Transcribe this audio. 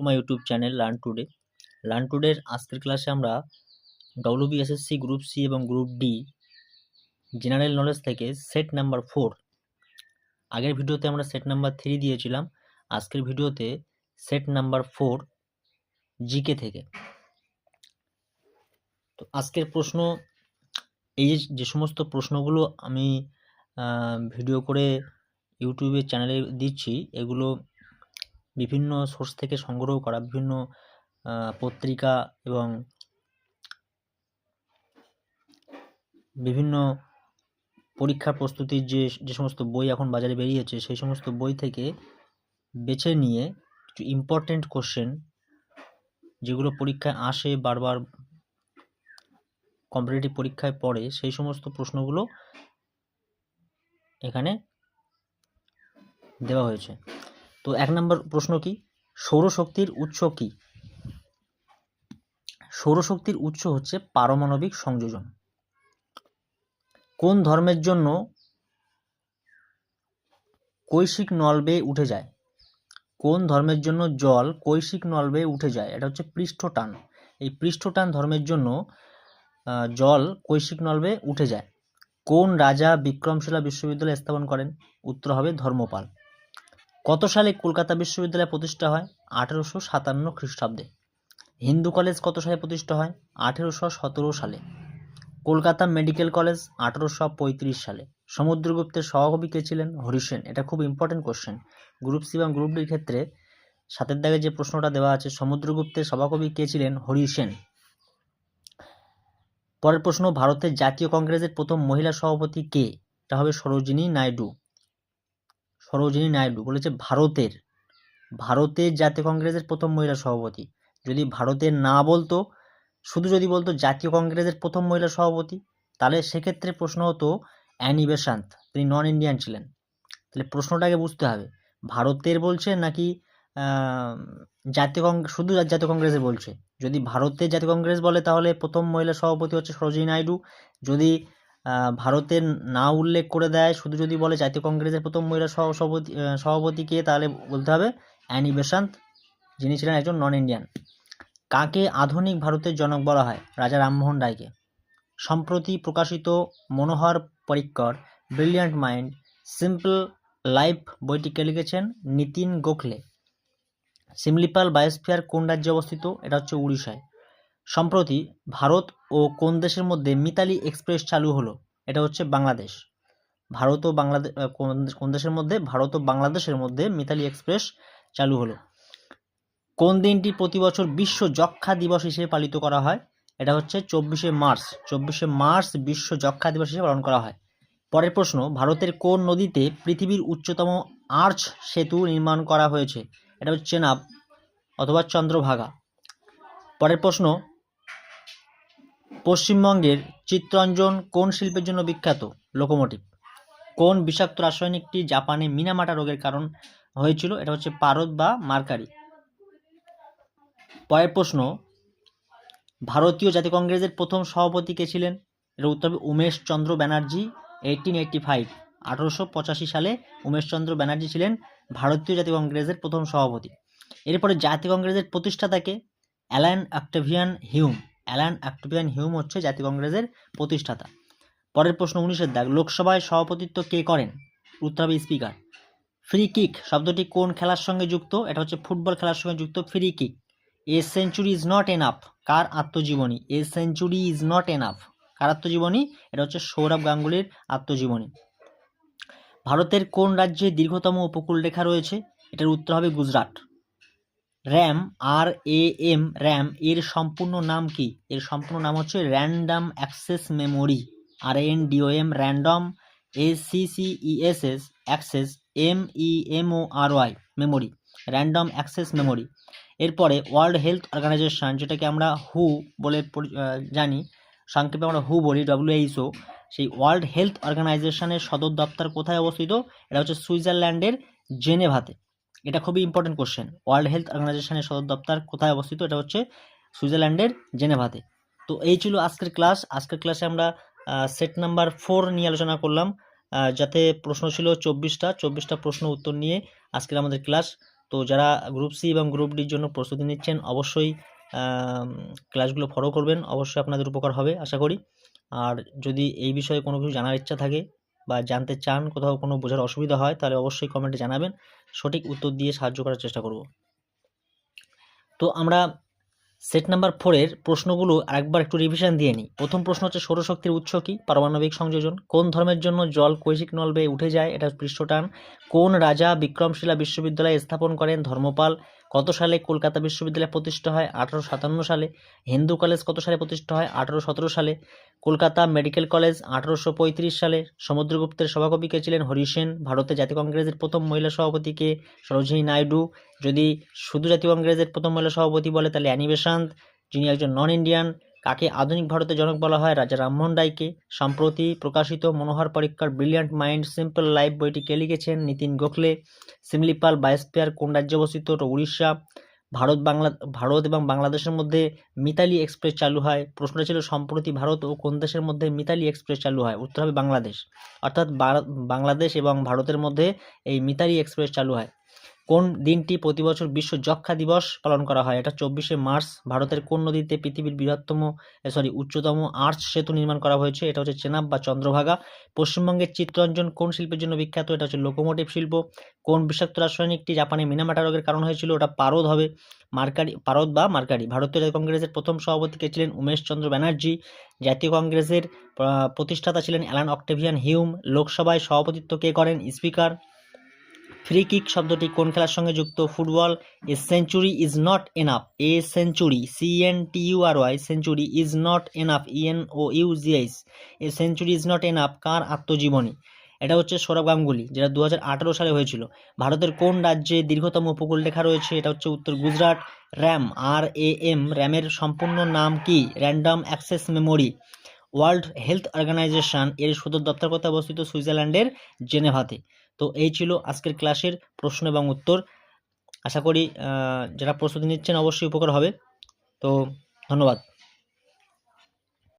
To my YouTube channel learn today learn টুডের আজকের ক্লাসে আমরা ডব্লিউবিএসএসসি গ্রুপ সি এবং গ্রুপ ডি জেনারেল নলেজ থেকে সেট নাম্বার ফোর আগের ভিডিওতে আমরা সেট নাম্বার থ্রি দিয়েছিলাম। আজকের ভিডিওতে সেট নাম্বার ফোর জিকে থেকে। তো আজকের প্রশ্ন এই যে যে সমস্ত প্রশ্নগুলো আমি ভিডিও করে ইউটিউবের চ্যানেলে দিচ্ছি, এগুলো বিভিন্ন সোর্স থেকে সংগ্রহ করা, বিভিন্ন পত্রিকা এবং বিভিন্ন পরীক্ষার প্রস্তুতির যে যে সমস্ত বই এখন বাজারে বেরিয়েছে, সেই সমস্ত বই থেকে বেছে নিয়ে কিছু ইম্পর্টেন্ট কোশ্চেন যেগুলো পরীক্ষায় আসে, বারবার কম্পিটিটিভ পরীক্ষায় পড়ে, সেই সমস্ত প্রশ্নগুলো এখানে দেওয়া হয়েছে। তো এক নম্বর প্রশ্ন কি? সৌরশক্তির উৎস কি? সৌরশক্তির উৎস হচ্ছে পারমাণবিক সংযোজন। কোন ধর্মের জন্য কৈশিক নল বেয়ে উঠে যায়? কোন ধর্মের জন্য জল কৈশিক নল উঠে যায়? এটা হচ্ছে পৃষ্ঠটান। এই পৃষ্ঠটান ধর্মের জন্য জল কৈশিক নল বেয়ে উঠে যায়। কোন রাজা বিক্রমশিলা বিশ্ববিদ্যালয় স্থাপন করেন? উত্তর হবে ধর্মপাল। কত সালে কলকাতা বিশ্ববিদ্যালয় প্রতিষ্ঠা হয়? আঠেরোশো সাতান্ন খ্রিস্টাব্দে। হিন্দু কলেজ কত সালে প্রতিষ্ঠা হয়? আঠেরোশো সতেরো সালে। কলকাতা মেডিকেল কলেজ আঠেরোশো পঁয়ত্রিশ সালে। সমুদ্রগুপ্তের সহকবি কে ছিলেন? হরিসেন এটা খুব ইম্পর্টেন্ট কোশ্চেন গ্রুপ সি এবং গ্রুপ ডির ক্ষেত্রে সাতের দাগে যে প্রশ্নটা দেওয়া আছে, সমুদ্রগুপ্তের সভাকবি কে ছিলেন? হরিসেন পরের প্রশ্ন, ভারতের জাতীয় কংগ্রেসের প্রথম মহিলা সভাপতি কে? এটা হবে সরোজিনী নাইডু। সরোজিনী নাইডু বলেছে ভারতের ভারতের জাতীয় কংগ্রেসের প্রথম মহিলা সভাপতি। যদি ভারতের না বলতো, শুধু যদি বলতো জাতীয় কংগ্রেসের প্রথম মহিলা সভাপতি, তাহলে সেক্ষেত্রে প্রশ্ন হতো অ্যানি বেসান্ত তিনি নন ইন্ডিয়ান ছিলেন। তাহলে প্রশ্নটাকে বুঝতে হবে, ভারতের বলছে নাকি জাতীয় কংগ্রেস শুধু জাতীয় কংগ্রেসে বলছে? যদি ভারতের জাতীয় কংগ্রেস বলে, তাহলে প্রথম মহিলা সভাপতি হচ্ছে সরোজিনী নাইডু। যদি ভারতের না উল্লেখ করে দেয়। শুধু যদি বলে জাতীয় কংগ্রেসের প্রথম মহিলা সভাপতি সভাপতি কে তাহলে বলতে হবে অ্যানি বেসান্ত যিনি ছিলেন একজন নন ইন্ডিয়ান কাকে আধুনিক ভারতের জনক বলা হয়? রাজা রামমোহন রায়কে। সম্প্রতি প্রকাশিত Manohar Parrikar, brilliant mind, simple life বইটিকে লিখেছেন? নিতিন গোখলে। সিমলিপাল বায়োস্ফিয়ার কোন রাজ্যে অবস্থিত? এটা হচ্ছে উড়িষ্যায়। সম্প্রতি ভারত ও কোন দেশের মধ্যে মিতালি এক্সপ্রেস চালু হলো? এটা হচ্ছে বাংলাদেশ। ভারত ও বাংলাদেশ কোন দেশের মধ্যে? ভারত ও বাংলাদেশের মধ্যে মিতালি এক্সপ্রেস চালু হলো। কোন দিনটি প্রতি বছর বিশ্ব যক্ষা দিবস হিসেবে পালিত করা হয়? এটা হচ্ছে চব্বিশে মার্চ। চব্বিশে মার্চ বিশ্ব যক্ষা দিবস হিসেবে পালন করা হয়। পরের প্রশ্ন, ভারতের কোন নদীতে পৃথিবীর উচ্চতম আর্চ সেতু নির্মাণ করা হয়েছে? এটা হচ্ছে চেনাব অথবা চন্দ্রভাগা। পরের প্রশ্ন পশ্চিমবঙ্গের চিত্তরঞ্জন কোন শিল্পের জন্য বিখ্যাত? লোকোমোটিভ। কোন বিষাক্ত রাসায়নিকটি জাপানে মিনামাটা রোগের কারণ হয়েছিল? এটা হচ্ছে পারদ বা মার্কারি। পরের প্রশ্ন, ভারতীয় জাতীয় কংগ্রেসের প্রথম সভাপতি কে ছিলেন? এর উত্তর হবে Umesh Chandra Banerjee eighteen eighty five আঠারোশো পঁচাশি সালে উমেশ চন্দ্র ব্যানার্জি ছিলেন ভারতীয় জাতীয় কংগ্রেসের প্রথম সভাপতি। এরপরে জাতীয় কংগ্রেসের প্রতিষ্ঠাতাকে Allan Octavian Hume. Allan Octavian Hume হচ্ছে জাতীয় কংগ্রেসের প্রতিষ্ঠাতা। পরের প্রশ্ন উনিশের দাগ, লোকসভায় সভাপতিত্ব কে করেন? উত্তর হবে স্পিকার। ফ্রি কিক শব্দটি কোন খেলার সঙ্গে যুক্ত? এটা হচ্ছে ফুটবল খেলার সঙ্গে যুক্ত free kick. A century is not enough, কার আত্মজীবনী? A century is not enough, কার আত্মজীবনী? এটা হচ্ছে সৌরভ গাঙ্গুলির আত্মজীবনী। ভারতের কোন রাজ্যে দীর্ঘতম উপকূল রেখা রয়েছে? এটার উত্তর হবে Gujarat. RAM R A M RAM, এর সম্পূর্ণ নাম কি? এর সম্পূর্ণ নাম হচ্ছে random access memory R N D O M random A C C E S S access M E M O R Y memory, random access memory. এরপরে world health organisation, যেটাকে আমরা হু বলে জানি, সংক্ষেপে আমরা হু বলি ডব্লিউএইচও সেই ওয়ার্ল্ড হেলথ অর্গানাইজেশনের সদর দপ্তর কোথায় অবস্থিত? এটা হচ্ছে সুইজারল্যান্ডের জেনেভাতে। এটা খুবই ইম্পর্টেন্ট কোশ্চেন ওয়ার্ল্ড হেলথ অর্গানাইজেশনের সদর দপ্তর কোথায় অবস্থিত? এটা হচ্ছে সুইজারল্যান্ডের জেনেভাতে। তো এই ছিল আজকের ক্লাস আজকের ক্লাসে আমরা সেট নাম্বার ফোর নিয়ে আলোচনা করলাম। যাতে প্রশ্ন ছিল চব্বিশটা। চব্বিশটা প্রশ্ন উত্তর নিয়ে আজকের আমাদের ক্লাস তো যারা গ্রুপ সি এবং গ্রুপ ডির জন্য প্রস্তুতি নিচ্ছেন, অবশ্যই ক্লাসগুলো ফলো করবেন। অবশ্যই আপনাদের উপকার হবে, আশা করি। আর যদি এই বিষয়ে কোনো কিছু জানার ইচ্ছা থাকে বা জানতে চান কোথাও কোনো বোঝার অসুবিধা হয়, তাহলে অবশ্যই কমেন্টে জানাবেন। সঠিক উত্তর দিয়ে সাহায্য করার চেষ্টা করব। তো আমরা সেট নাম্বার ফোরের প্রশ্নগুলো আরেকবার একটু রিভিশন দিয়ে নিই। প্রথম প্রশ্ন হচ্ছে, সৌরশক্তির উৎস কি? পারমাণবিক সংযোজন। কোন ধর্মের জন্য জল কৈশিক নল বেয়ে উঠে যায়? এটা পৃষ্ঠটান কোন রাজা বিক্রমশিলা বিশ্ববিদ্যালয়ে স্থাপন করেন? ধর্মপাল কত সালে কলকাতা বিশ্ববিদ্যালয় প্রতিষ্ঠা হয়? আঠারো সাতান্ন সালে। হিন্দু কলেজ কত সালে প্রতিষ্ঠা হয়? আঠারো সতেরো সালে। কলকাতা মেডিকেল কলেজ আঠারোশো পঁয়ত্রিশ সালে সমুদ্রগুপ্তের সভাকবি কে ছিলেন হরি সেন। ভারতের জাতীয় কংগ্রেসের প্রথম মহিলা সভাপতি কে সরোজিনী নাইডু। যদি শুধু জাতীয় কংগ্রেসের প্রথম মহিলা সভাপতি বলে, তাহলে অ্যানি যিনি একজন নন ইন্ডিয়ান কাকে আধুনিক ভারতের জনক বলা হয়, রাজা রামমোহন রায়কে। সম্প্রতি প্রকাশিত মনোহর পরীক্ষার ব্রিলিয়ান্ট মাইন্ড সিম্পল লাইফ বইটি কে লিখেছেন নিতিন গোখলে। সিমলিপাল বায়োস্পিয়ার কোন রাজ্যে অবস্থিত? উড়িষ্যা। ভারত বাংলা, ভারত এবং বাংলাদেশের মধ্যে মিতালি এক্সপ্রেস চালু হয়। প্রশ্নটা ছিল, সম্প্রতি ভারত ও কোন দেশের মধ্যে মিতালি এক্সপ্রেস চালু হয়? উত্তর হবে বাংলাদেশ। অর্থাৎ বাংলাদেশ এবং ভারতের মধ্যে এই মিতালি এক্সপ্রেস চালু হয়। কোন দিনটি প্রতি বছর বিশ্ব যক্ষা দিবস পালন করা হয়? এটা চব্বিশে মার্চ, ভারতের কোন নদীতে পৃথিবীর বৃহত্তম সরি, উচ্চতম আর্চ সেতু নির্মাণ করা হয়েছে? এটা হচ্ছে চেনাব বা চন্দ্রভাগা। পশ্চিমবঙ্গের চিত্রাঞ্জন কোন শিল্পের জন্য বিখ্যাত? এটা হচ্ছে লোকোমোটিভ শিল্প। কোন বিষাক্ত রাসায়নিকটি জাপানে মিনামাটা রোগের কারণ হয়েছিল? ওটা পারদ হবে। মার্কারি, পারদ বা মার্কারি। ভারতীয় কংগ্রেসের প্রথম সভাপতি কে ছিলেন? উমেশ চন্দ্র ব্যানার্জি। জাতীয় কংগ্রেসের প্রতিষ্ঠাতা ছিলেন অ্যালান অক্টেভিয়ান হিউম। লোকসভায় সভাপতিত্ব কে করেন? স্পিকার ফ্রি কিক শব্দটি কোন খেলার সঙ্গে যুক্ত? Football a century is not enough a century C N T U R Y century is not enough E N O U G H a century is not enough কার আত্মজীবনী? এটা হচ্ছে সৌরভ গাঙ্গুলি, যেটা দু আঠারো সালে হয়েছিল। ভারতের কোন রাজ্যে দীর্ঘতম উপকূল রেখা রয়েছে? এটা হচ্ছে উত্তর Gujarat RAM R A M র্যামের সম্পূর্ণ নাম কি? Random access memory world health organization এর সদর দপ্তর কোথায় অবস্থিত? সুইজারল্যান্ডের জেনেভাতে। তো এই ছিল আজকের ক্লাসের প্রশ্ন এবং উত্তর। আশা করি যারা প্রস্তুতি নিচ্ছেন অবশ্যই উপকার হবে। তো ধন্যবাদ।